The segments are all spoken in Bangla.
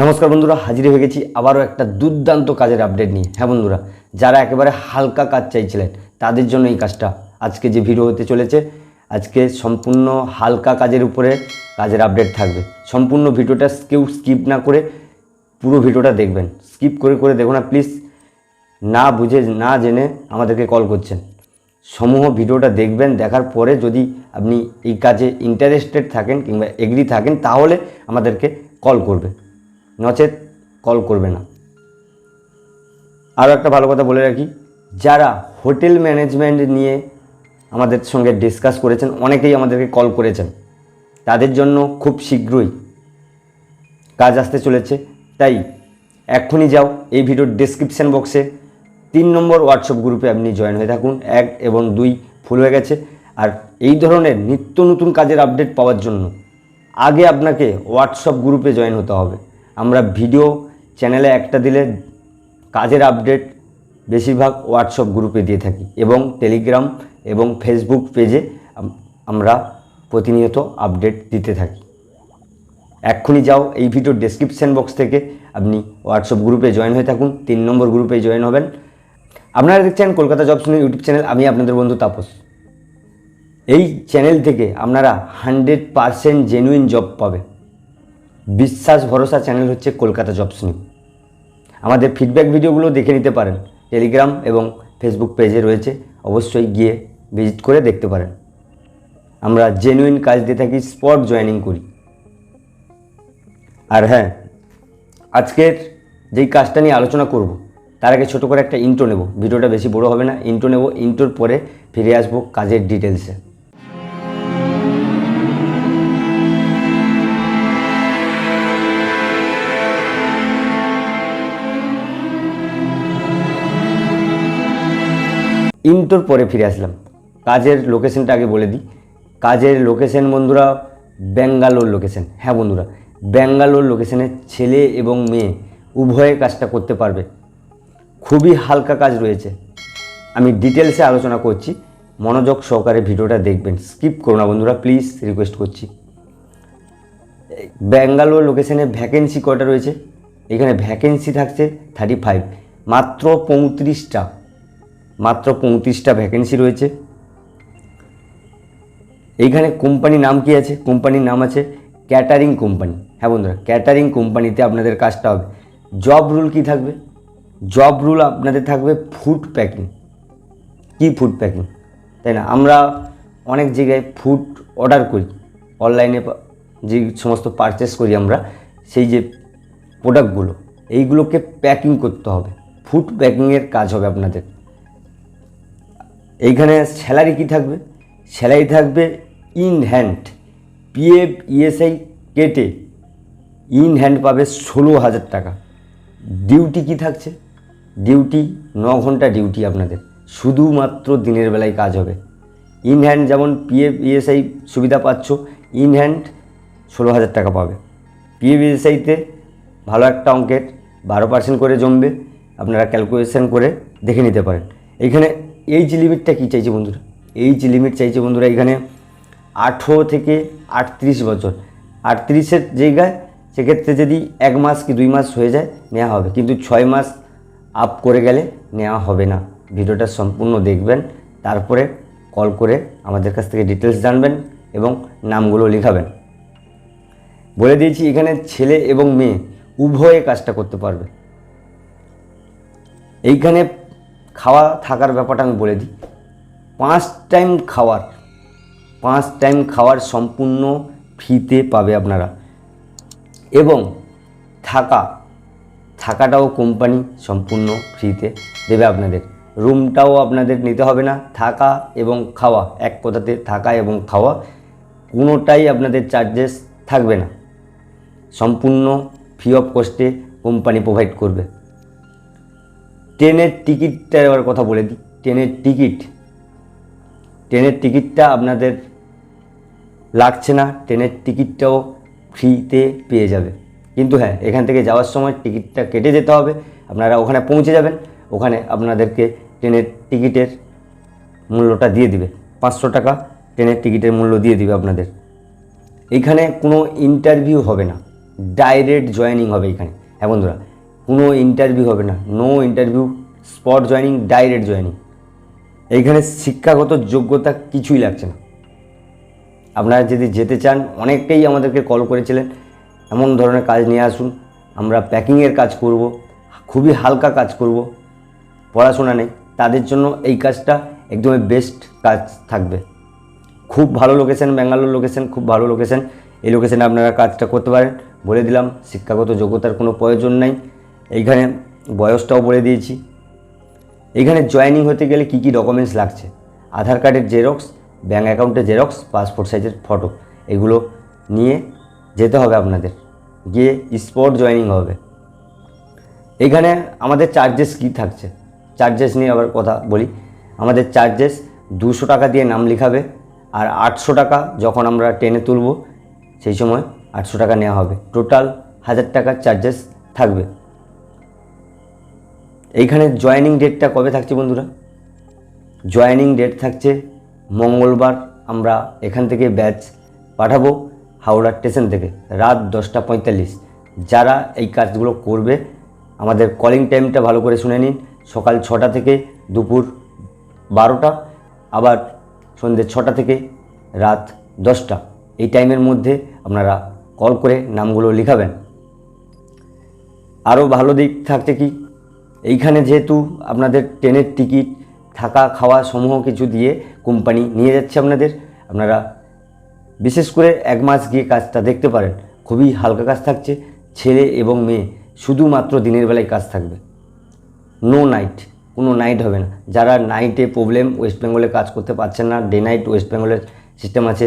নমস্কার বন্ধুরা, হাজির হয়ে গেছি আবারও একটা দুর্দান্ত কাজের আপডেট নিয়ে। হ্যাঁ বন্ধুরা, যারা একেবারে হালকা কাজ চাইছিলেন, তাদের জন্য এই কাজটা আজকে যে ভিডিও হতে চলেছে, আজকে সম্পূর্ণ হালকা কাজের উপরে কাজের আপডেট থাকবে। সম্পূর্ণ ভিডিওটা কেউ স্কিপ না করে পুরো ভিডিওটা দেখবেন। স্কিপ করে করে দেখো না প্লিজ না বুঝে, না জেনে আমাদেরকে কল করছেন। সমূহ ভিডিওটা দেখবেন, দেখার পরে যদি আপনি এই কাজে ইন্টারেস্টেড থাকেন কিংবা এগ্রি থাকেন, তাহলে আমাদেরকে কল করবে। নচেত কল করবে না। আরও একটা ভালো কথা বলে রাখি, যারা হোটেল ম্যানেজমেন্ট নিয়ে আমাদের সঙ্গে ডিসকাস করেছেন, অনেকেই আমাদেরকে কল করেছেন। তাদের জন্য খুব শীঘ্রই কাজ আসতে চলেছে। তাই এক্ষুনি যাও, এই ভিডিওর ডেসক্রিপশান বক্সে তিন নম্বর হোয়াটসঅ্যাপ গ্রুপে আপনি জয়েন হয়ে থাকুন। এক এবং দুই ফুল হয়ে গেছে। আর এই ধরনের নিত্য নতুন কাজের আপডেট পাওয়ার জন্য আগে আপনাকে হোয়াটসঅ্যাপ গ্রুপে জয়েন হতে হবে। আমরা ভিডিও চ্যানেলে একটা দিলে কাজের আপডেট বেশিরভাগ হোয়াটসঅ্যাপ গ্রুপে দিয়ে থাকি এবং টেলিগ্রাম এবং ফেসবুক পেজে আমরা প্রতিনিয়ত আপডেট দিতে থাকি। এক্ষুনি যাও, এই ভিডিওর ডেসক্রিপশন বক্স থেকে আপনি হোয়াটসঅ্যাপ গ্রুপে জয়েন হয়ে থাকুন, তিন নম্বর গ্রুপে জয়েন হবেন। আপনারা দেখছেন কলকাতা জব শুনে ইউটিউব চ্যানেল আমি আপনাদের বন্ধু তাপস। এই চ্যানেল থেকে আপনারা হান্ড্রেড পারসেন্ট জেনুইন জব পাবে বিশ্বাস ভরসা চ্যানেল হচ্ছে কলকাতা জব শুনি আমাদের ফিডব্যাক ভিডিওগুলো দেখে নিতে পারেন। টেলিগ্রাম এবং ফেসবুক পেজে রয়েছে। অবশ্যই গিয়ে ভিজিট করে দেখতে পারেন। আমরা জেনুইন কাজ দিয়ে থাকি স্পট জয়েনিং করি। আর হ্যাঁ আজকের যেই কাজটা নিয়ে আলোচনা করব, তার আগে ছোটো করে একটা ইন্টো নেব। ভিডিওটা বেশি বড় হবে না। ইন্টো নেব ইন্টোর পরে ফিরে আসব কাজের ডিটেলসে ইন্টোর পরে ফিরে আসলাম। কাজের লোকেশনটা আগে বলে দিই। কাজের লোকেশন বন্ধুরা ব্যাঙ্গালোর লোকেশন হ্যাঁ বন্ধুরা ব্যাঙ্গালোর লোকেশনে ছেলে এবং মেয়ে উভয়ে কাজটা করতে পারবে। খুবই হালকা কাজ রয়েছে। আমি ডিটেলসে আলোচনা করছি। মনোযোগ সহকারে ভিডিওটা দেখবেন। স্কিপ করো না বন্ধুরা প্লিজ রিকোয়েস্ট করছি। ব্যাঙ্গালোর লোকেশনে ভ্যাকেন্সি কটা রয়েছে? এখানে ভ্যাকেন্সি থাকছে থার্টি ফাইভ মাত্র পঁয়ত্রিশটা। মাত্র পঁয়ত্রিশটা ভ্যাকেন্সি রয়েছে। এইখানে কোম্পানির নাম কি আছে? কোম্পানির নাম আছে ক্যাটারিং কোম্পানি হ্যাঁ বন্ধুরা ক্যাটারিং কোম্পানিতে আপনাদের কাজটা হবে। জব রুল কি থাকবে? জব রুল আপনাদের থাকবে ফুড প্যাকিং কি ফুড প্যাকিং তাই না? আমরা অনেক জায়গায় ফুড অর্ডার করি। অনলাইনে যে সমস্ত পারচেস করি আমরা, সেই যে প্রোডাক্টগুলো এইগুলোকে প্যাকিং করতে হবে। ফুড প্যাকিংয়ের কাজ হবে আপনাদের। এইখানে স্যালারি কি থাকবে? স্যালারি থাকবে ইন হ্যান্ড পিএফ ইএসআই কেটে ইন হ্যান্ড পাবে ষোলো হাজার টাকা। ডিউটি কি থাকছে? ডিউটি ন ঘণ্টা ডিউটি আপনাদের। শুধুমাত্র দিনের বেলায় কাজ হবে। ইন হ্যান্ড যেমন পিএফ ইএসআই সুবিধা পাচ্ছ ইন হ্যান্ড ষোলো হাজার টাকা পাবে। পিএফ ইএসআইতে ভালো একটা অঙ্কের, বারো পার্সেন্ট করে জমবে। আপনারা ক্যালকুলেশন করে দেখে নিতে পারেন। এখানে এইজ লিমিটটা কী চাইছে বন্ধুরা? এইজ লিমিট চাইছে বন্ধুরা এখানে আঠেরো থেকে আটত্রিশ বছর। আটত্রিশের জায়গায় সেক্ষেত্রে যদি এক মাস কি দুই মাস হয়ে যায়, নেওয়া হবে। কিন্তু ছয় মাস আপ করে গেলে নেওয়া হবে না। ভিডিওটা সম্পূর্ণ দেখবেন, তারপরে কল করে আমাদের কাছ থেকে ডিটেলস জানবেন এবং নামগুলো লিখাবেন। বলে দিয়েছি, এখানে ছেলে এবং মেয়ে উভয়ে কাজটা করতে পারবে। এইখানে খাওয়া থাকার ব্যাপারটা আমি বলে দিই। পাঁচ টাইম খাওয়ার, পাঁচ টাইম খাওয়ার সম্পূর্ণ ফ্রিতে পাবে আপনারা। এবং থাকা, থাকাটাও কোম্পানি সম্পূর্ণ ফ্রিতে দেবে আপনাদের। রুমটাও আপনাদের নিতে হবে না, থাকা এবং খাওয়া, এক কথাতে থাকা এবং খাওয়া, কোনোটাই আপনাদের চার্জেস থাকবে না। সম্পূর্ণ ফ্রি অফ কস্টে কোম্পানি প্রোভাইড করবে। ট্রেনের টিকিটটা এবার কথা বলে দিই। ট্রেনের টিকিট। ট্রেনের টিকিটটা আপনাদের লাগছে না, ট্রেনের টিকিটটাও ফ্রিতে পেয়ে যাবে। কিন্তু হ্যাঁ এখান থেকে যাওয়ার সময় টিকিটটা কেটে যেতে হবে। আপনারা ওখানে পৌঁছে যাবেন, ওখানে আপনাদেরকে ট্রেনের টিকিটের মূল্যটা দিয়ে দিবে। পাঁচশো টাকা ট্রেনের টিকিটের মূল্য দিয়ে দিবে আপনাদের। এখানে কোনো ইন্টারভিউ হবে না ডাইরেক্ট জয়েনিং হবে এখানে। হ্যাঁ বন্ধুরা কোনো ইন্টারভিউ হবে না। No interview spot joining direct joining এইখানে শিক্ষাগত যোগ্যতা কিছুই লাগছে না। আপনারা যদি যেতে চান অনেকেই আমাদেরকে কল করেছিলেন। এমন ধরনের কাজ নিয়ে আসুন। আমরা প্যাকিংয়ের কাজ করব, খুবই হালকা কাজ করব। পড়াশোনা নেই, তাদের জন্য এই কাজটা একদমই বেস্ট কাজ থাকবে। খুব ভালো লোকেশন ব্যাঙ্গালোর লোকেশন খুব ভালো লোকেশন এই লোকেশনে আপনারা কাজটা করতে পারেন। বলে দিলাম, শিক্ষাগত যোগ্যতার কোনো প্রয়োজন নাই। এইখানে বয়সটাও বলে দিয়েছি। এখানে জয়েনিং হতে গেলে কী কী ডকুমেন্টস লাগছে? আধার কার্ডের জেরক্স ব্যাঙ্ক অ্যাকাউন্টের জেরক্স পাসপোর্ট সাইজের ফটো এগুলো নিয়ে যেতে হবে আপনাদের। গিয়ে স্পট জয়েনিং হবে। এখানে আমাদের চার্জেস কী থাকছে? চার্জেস নিয়ে আবার কথা বলি। আমাদের চার্জেস দুশো টাকা দিয়ে নাম লিখাবে আর আটশো টাকা যখন আমরা ট্রেনে তুলব, সেই সময় আটশো টাকা নেওয়া হবে। টোটাল হাজার টাকার চার্জেস থাকবে। এইখানে জয়েনিং ডেটটা কবে থাকছে বন্ধুরা? জয়েনিং ডেট থাকছে মঙ্গলবার। আমরা এখান থেকে ব্যাচ পাঠাবো হাওড়া স্টেশন থেকে, রাত দশটা পঁয়তাল্লিশ। যারা এই কাজগুলো করবে, আমাদের কলিং টাইমটা ভালো করে শুনে নিন। সকাল ছটা থেকে দুপুর বারোটা, আবার সন্ধ্যে ছটা থেকে রাত দশটা। এই টাইমের মধ্যে আপনারা কল করে নামগুলো লিখাবেন। আরও ভালো দিক থাকছে কি? এইখানে যেহেতু আপনাদের ট্রেনের টিকিট, থাকা, খাওয়া সমূহ কিছু দিয়ে কোম্পানি নিয়ে যাচ্ছে আপনাদের, আপনারা বিশেষ করে এক মাস গিয়ে কাজটা দেখতে পারেন। খুবই হালকা কাজ থাকছে, ছেলে এবং মেয়ে, শুধুমাত্র দিনের বেলায় কাজ থাকবে। নো নাইট কোনো নাইট হবে না। যারা নাইটে প্রবলেম ওয়েস্ট বেঙ্গলে কাজ করতে পারছেন না ডে নাইট ওয়েস্ট বেঙ্গলের সিস্টেম আছে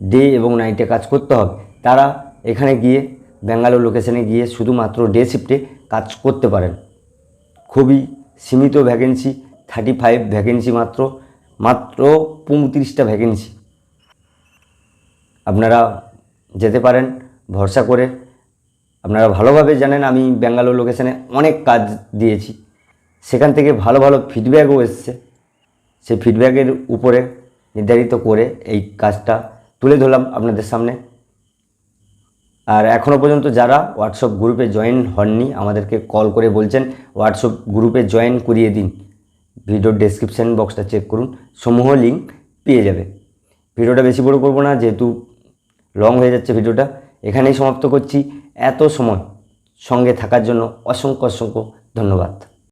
ডে এবং নাইটে কাজ করতে হবে। তারা এখানে গিয়ে ব্যাঙ্গালোর লোকেশনে গিয়ে শুধুমাত্র ডে শিফটে কাজ করতে পারেন। খুবই সীমিত ভ্যাকেন্সি থার্টি ফাইভ ভ্যাকেন্সি মাত্র মাত্র পঁয়ত্রিশটা ভ্যাকেন্সি আপনারা যেতে পারেন, ভরসা করে। আপনারা ভালোভাবে জানেন, আমি ব্যাঙ্গালোর লোকেশানে অনেক কাজ দিয়েছি। সেখান থেকে ভালো ভালো ফিডব্যাকও এসছে। সেই ফিডব্যাকের উপরে নির্ধারিত করে এই কাজটা তুলে ধরলাম আপনাদের সামনে। আর এখনও পর্যন্ত যারা হোয়াটসঅ্যাপ গ্রুপে জয়েন হননি, আমাদেরকে কল করে বলছেন হোয়াটসঅ্যাপ গ্রুপে জয়েন করিয়ে দিন। ভিডিওর ডেসক্রিপশান বক্সটা চেক করুন, সমূহ লিঙ্ক পেয়ে যাবে। ভিডিওটা বেশি বড় করব না, যেহেতু লং হয়ে যাচ্ছে ভিডিওটা এখানেই সমাপ্ত করছি। এত সময় সঙ্গে থাকার জন্য অসংখ্য অসংখ্য ধন্যবাদ।